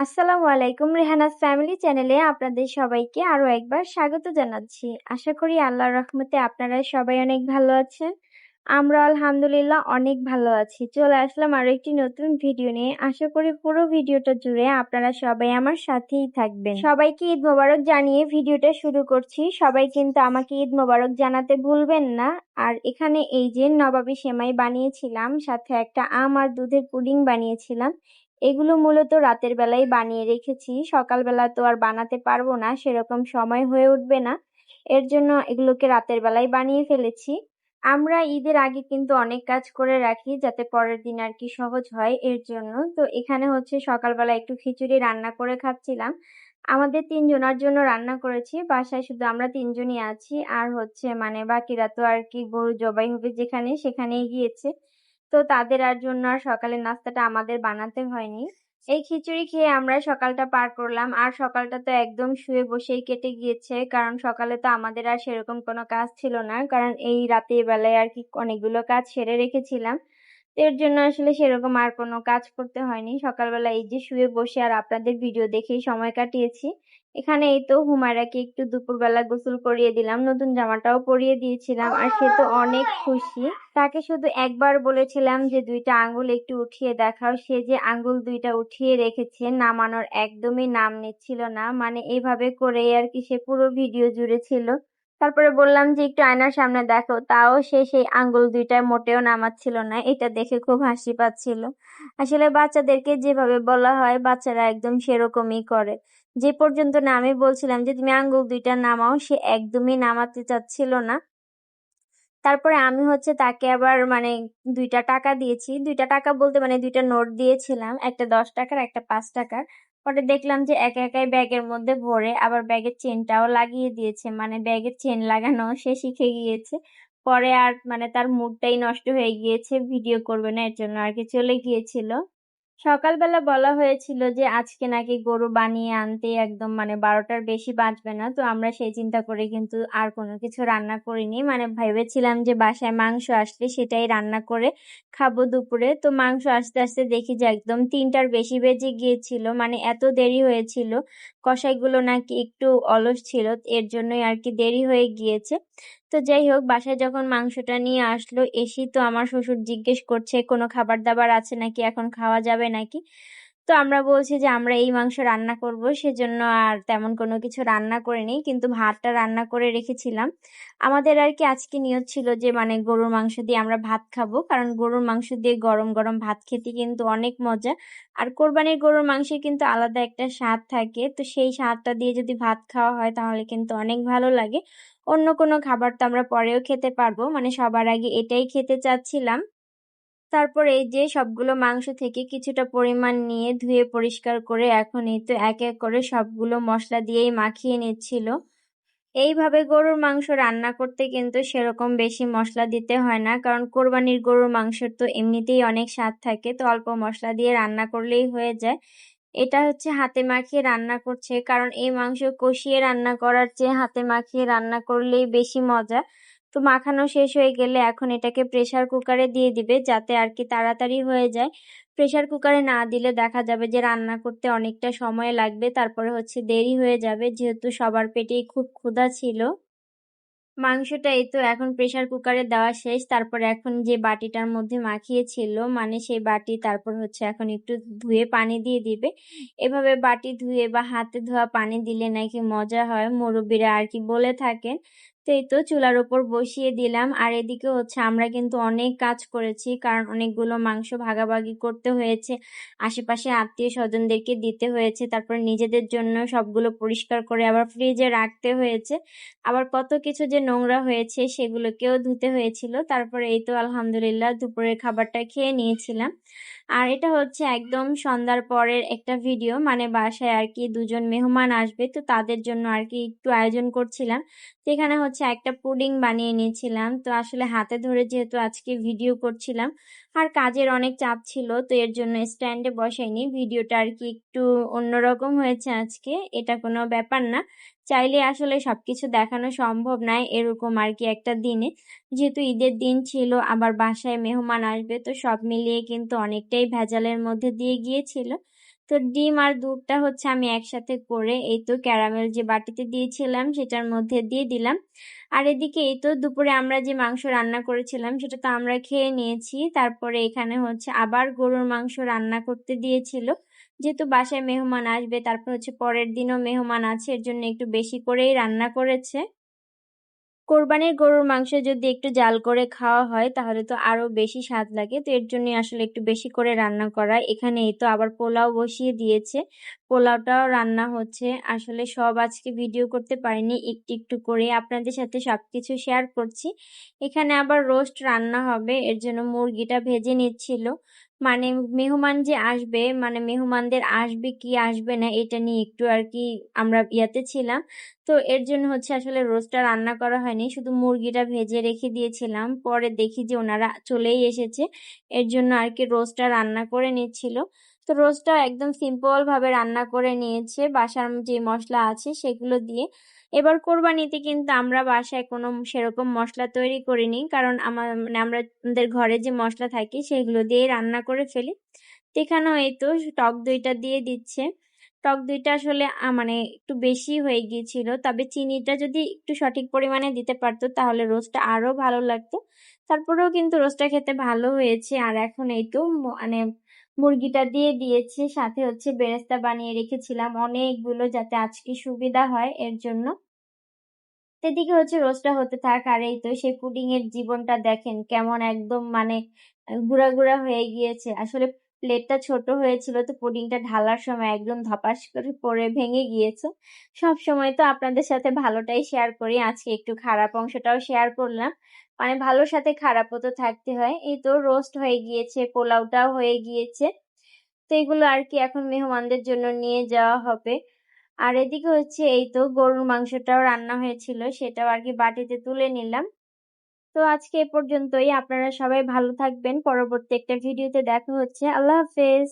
আসসালামু আলাইকুম রেহানাস ফ্যামিলি চ্যানেলে আপনাদের সবাইকে আরও একবার স্বাগত জানাচ্ছি। আশা করি আল্লাহর রহমতে আপনারা সবাই অনেক ভালো আছেন। আমরা আলহামদুলিল্লাহ অনেক ভালো আছি। চলে আসলাম আরও একটি নতুন ভিডিও নিয়ে। আশা করি পুরো ভিডিওটা জুড়ে আপনারা সবাই আমার সাথেই থাকবেন। সবাইকে ঈদ মোবারক জানিয়ে ভিডিওটা শুরু করছি। সবাই কিন্তু আমাকে ঈদ মোবারক জানাতে ভুলবেন না। আর এখানে এই যে নবাবী সেমাই বানিয়েছিলাম, সাথে একটা আম আর দুধের পুডিং বানিয়েছিলাম। এগুলো মূলত রাতের বেলায় বানিয়ে রেখেছি। সকালবেলা তো আর বানাতে পারব না, সেরকম সময় হয়ে উঠবে না। এর জন্য এগুলোকে রাতের বেলায় বানিয়ে ফেলেছি। আমরা ঈদের আগে কিন্তু অনেক কাজ করে রাখি, যাতে পরের দিন আর কি সহজ হয় এর জন্য। তো এখানে হচ্ছে সকালবেলা একটু খিচুড়ি রান্না করে খাচ্ছিলাম। আমাদের তিনজনের জন্য রান্না করেছি, বাসায় শুধু আমরা তিনজনই আছি। আর হচ্ছে মানে বাকিরা তো আর কি গরু জবাই হবে যেখানে সেখানেই গিয়েছে। তো তাদের আর জন্য আর সকালের নাস্তাটা আমাদের বানাতে হয়নি। এই খিচুড়ি খেয়ে আমরা সকালটা পার করলাম। আর সকালটা তো একদম শুয়ে বসেই কেটে গিয়েছে। কারণ সকালে তো আমাদের আর সেরকম কোনো কাজ ছিল না। কারণ এই রাতের বেলায় আর কি অনেকগুলো কাজ সেরে রেখেছিলাম। এর জন্য আসলে সেরকম আর কোনো কাজ করতে হয়নি। সকালবেলা এই যে শুয়ে বসে আর আপনাদের ভিডিও দেখেই সময় কাটিয়েছি। এখানে এই তো হুমায়রাকে একটু দুপুরবেলা গোসল করিয়ে দিলাম, নতুন জামাটাও পরিয়ে দিয়েছিলাম আর সে তো অনেক খুশি। তাকে শুধু একবার বলেছিলাম যে দুইটা আঙ্গুল একটু উঠিয়ে দেখাও, সে যে আঙ্গুল দুইটা উঠিয়ে রেখেছে নামানোর একদমই নাম নিচ্ছিল না মানে এইভাবে করে আর কি সে পুরো ভিডিও জুড়ে ছিল। তারপরে বললাম যে একটু আয়নার সামনে দেখো, তাও সে সেই আঙ্গুল দুইটা মোটেও নামাচ্ছিল না, এটা দেখে খুব হাসি পাচ্ছিল। আসলে বাচ্চাদেরকে যেভাবে বলা হয়, বাচ্চারা একদম সেরকমই করে। যে পর্যন্ত না আমি বলছিলাম যে তুমি আঙ্গুল দুইটা নামাও, সে একদমই নামাতে চাচ্ছিল না। তারপরে আমি হচ্ছে তাকে আবার মানে দুইটা টাকা দিয়েছি। দুইটা টাকা বলতে মানে দুইটা নোট দিয়েছিলাম, একটা দশ টাকার, একটা পাঁচ টাকার। পরে দেখলাম যে একা একাই ব্যাগের মধ্যে ভরে আবার ব্যাগের চেনটাও লাগিয়ে দিয়েছে। মানে ব্যাগের চেন লাগানো সে শিখে গিয়েছে। পরে আর মানে তার মুডটাই নষ্ট হয়ে গিয়েছে ভিডিও করবে না, এর জন্য আর কি চলে গিয়েছিল। সকালবেলা বলা হয়েছিল যে, আজকে নাকি গরু বানিয়ে আনতে একদম মানে বারোটার বেশি বাঁচবে না। তো আমরা সেই চিন্তা করে কিন্তু আর কোনো কিছু রান্না করিনি। মানে ভেবেছিলাম যে, বাসায় মাংস আসলে সেটাই রান্না করে খাব দুপুরে। তো মাংস আস্তে আস্তে দেখি যে, একদম তিনটার বেশি বেজে গিয়েছিল। মানে এত দেরি হয়েছিল, কষাইগুলো নাকি একটু অলস ছিল, এর জন্যই আর কি দেরি হয়ে গিয়েছে। তো যাই হোক, বাসায় যখন মাংসটা নিয়ে আসলো, এসেই তো আমার শ্বশুর জিজ্ঞেস করছে, কোনো খাবার দাবার আছে নাকি? এখন খাওয়া যাবে নাকি? তো আমরা বলছি যে আমরা এই মাংস রান্না করব, সেজন্য আর তেমন কোনো কিছু রান্না করিনি, কিন্তু ভাতটা রান্না করে রেখেছিলাম। আমাদের আর কি আজকে নিয়ত ছিল যে মানে গরুর মাংস দিয়ে আমরা ভাত খাব, কারণ গরুর মাংস দিয়ে গরম গরম ভাত খেতে কিন্তু অনেক মজা। আর কোরবানির গরুর মাংসে কিন্তু আলাদা একটা স্বাদ থাকে, তো সেই স্বাদটা দিয়ে যদি ভাত খাওয়া হয় তাহলে কিন্তু অনেক ভালো লাগে। অন্য কোনো খাবার তো আমরা পরেও খেতে পারব মানে সবার আগে এটাই খেতে চাচ্ছিলাম। তারপর এই যে সবগুলো মাংস থেকে কিছুটা পরিমাণ নিয়ে ধুয়ে পরিষ্কার করে এখন এই তো এক এক করে সবগুলো মশলা দিয়েই মাখিয়ে নিচ্ছিল। এইভাবে গরুর মাংস রান্না করতে কিন্তু সেরকম বেশি মশলা দিতে হয় না, কারণ কোরবানির গরুর মাংসের তো এমনিতেই অনেক স্বাদ থাকে, তো অল্প মশলা দিয়ে রান্না করলেই হয়ে যায়। এটা হচ্ছে হাতে মাখিয়ে রান্না করছে, কারণ এই মাংস কষিয়ে রান্না করার চেয়ে হাতে মাখিয়ে রান্না করলেই বেশি মজা। তো মাখানো শেষ হয়ে গেলে এখন এটাকে প্রেশার কুকারে দিয়ে দিবে যাতে আর কি তাড়াতাড়ি হয়ে যায়। প্রেশার কুকারে না দিলে দেখা যাবে যে রান্না করতে অনেকটা সময় লাগবে, তারপরে হচ্ছে দেরি হয়ে যাবে যেহেতু সবার পেটেই খুব ক্ষুধা ছিল। মাংসটা এই তো এখন প্রেশার কুকারে দেওয়া শেষ, তারপর এখন যে বাটিটার মধ্যে মাখিয়েছিল মানে সেই বাটি তারপর হচ্ছে এখন একটু ধুয়ে পানি দিয়ে দিবে। এভাবে বাটি ধুয়ে বা হাতে ধোয়া পানি দিলে নাকি মজা হয়, মুরব্বীরা আর কি বলে থাকেন। এই তো চুলার উপর বসিয়ে দিলাম। আর এদিকে হচ্ছে আমরা কিন্তু অনেক কাজ করেছি, কারণ অনেকগুলো মাংস ভাগাভাগি করতে হয়েছে। আশেপাশে আত্মীয় স্বজনদেরকে দিতে হয়েছে, তারপর নিজেদের জন্য সবগুলো পরিষ্কার করে আবার ফ্রিজে রাখতে হয়েছে। আবার কত কিছু যে নোংরা হয়েছে সেগুলোকেও ধুতে হয়েছিল। তারপরে এই তো আলহামদুলিল্লাহ দুপুরের খাবারটা খেয়ে নিয়েছিলাম। আর এটা হচ্ছে একদম সন্ধ্যার পরের একটা ভিডিও মানে বাসায় আর কি দুজন মেহমান আসবে, তো তাদের জন্য আর কি একটু আয়োজন করছিলাম। সেখানে হচ্ছে একটা পুডিং বানিয়ে নিয়েছিলাম। তো আসলে হাতে ধরে যেহেতু আজকে ভিডিও করছিলাম, আর কাজের অনেক চাপ ছিল, তো এর জন্য স্ট্যান্ডে বসাইনি। ভিডিওটা আর কি একটু অন্যরকম হয়েছে আজকে, এটা কোনো ব্যাপার না। চাইলে আসলে সবকিছু দেখানো সম্ভব নয় এরকম আর কি একটা দিনে। যেহেতু ঈদের দিন ছিল, আবার বাসায় মেহমান আসবে, তো সব মিলিয়ে কিন্তু অনেকটাই ভেজালের মধ্যে দিয়ে গিয়েছিল। তো ডিম আর দুধটা হচ্ছে আমি একসাথে করে এই তো ক্যারামেল যে বাটিতে দিয়েছিলাম সেটার মধ্যে দিয়ে দিলাম। আর এদিকে এই তো দুপুরে আমরা যে মাংস রান্না করেছিলাম সেটা তো আমরা খেয়ে নিয়েছি। তারপরে এখানে হচ্ছে আবার গরুর মাংস রান্না করতে দিয়েছিল। যেহেতু বাসায় মেহমান আসবে, তারপর হচ্ছে পরের দিনও মেহমান আছে, এর জন্য একটু বেশি করেই রান্না করেছে। কোরবানির গরুর মাংস যদি একটু জাল করে খাওয়া হয়, তাহলে তো আরও বেশি স্বাদ লাগে। তো এর জন্যই আসলে একটু বেশি করে রান্না করা। এখানে এই তো আবার পোলাও বসিয়ে দিয়েছে। পোলাওটাও রান্না হচ্ছে। আসলে সব আজকে ভিডিও করতে পারিনি, একটু একটু করে আপনাদের সাথে সবকিছু শেয়ার করছি। এখানে আবার রোস্ট রান্না হবে, এর জন্য মুরগিটা ভেজে নিচ্ছিল। মানে মেহমান যে আসবে মানে মেহমানদের আসবে কি আসবে না, এটা নিয়ে একটু আর কি আমরা ইয়াতে ছিলাম। তো এর জন্য হচ্ছে আসলে রোস্টটা রান্না করা হয়নি, শুধু মুরগিটা ভেজে রেখে দিয়েছিলাম। পরে দেখি যে ওনারা চলেই এসেছে, এর জন্য আর কি রোস্টটা রান্না করে নিচ্ছিল। তো রোস্টটা একদম সিম্পল ভাবে রান্না করে নিয়েছে, বাসার যে মশলা আছে সেগুলো দিয়ে। এবার কোরবানিতে কিন্তু আমরা বাসায় কোনো সেরকম মশলা তৈরি করিনি, কারণ আমার মানে আমরা আমাদের ঘরে যে মশলা থাকে সেগুলো দিয়ে রান্না করে ফেলি। এখানেও এই তো টক দইটা দিয়ে দিচ্ছে। টক দইটা আসলে মানে একটু বেশি হয়ে গিয়েছিল, তবে চিনিটা যদি একটু সঠিক পরিমাণে দিতে পারতো তাহলে রোস্টটা আরও ভালো লাগতো। তারপরেও কিন্তু রোস্টটা খেতে ভালো হয়েছে, আর এখন এই তো মানে মুরগিটা দিয়ে দিয়েছি, সাথে হচ্ছে বেরেস্তা বানিয়ে রেখেছিলাম অনেকগুলো যাতে আজকে সুবিধা হয় এর জন্য। সেদিকে হচ্ছে রোস্টটা হতে থাক, আর এই তো সে পুডিং এর জীবনটা দেখেন কেমন একদম মানে গুড়া গুড়া হয়ে গিয়েছে। আসলে প্লেটটা ছোট হয়েছিল তো পুডিংটা ঢালার সময় একদম ধপাস করে পড়ে ভেঙে গিয়েছে। সব সময় তো আপনাদের সাথে ভালোটাই শেয়ার করি। আজকে একটু খারাপ অংশটাও শেয়ার করলাম। মানে ভালোর সাথে খারাপও তো থাকতে হয়। এই তো রোস্ট হয়ে গিয়েছে, পোলাওটাও হয়ে গিয়েছে। তো এগুলো আর কি এখন মেহমানদের জন্য নিয়ে যাওয়া হবে। আর এদিকে হচ্ছে এই তো গরুর মাংসটাও রান্না হয়েছিল, সেটাও আর কি বাটিতে তুলে নিলাম। তো আজকে এ পর্যন্তই। আপনারা সবাই ভালো থাকবেন। পরবর্তী একটা ভিডিওতে দেখা হচ্ছে। আল্লাহ হাফেজ।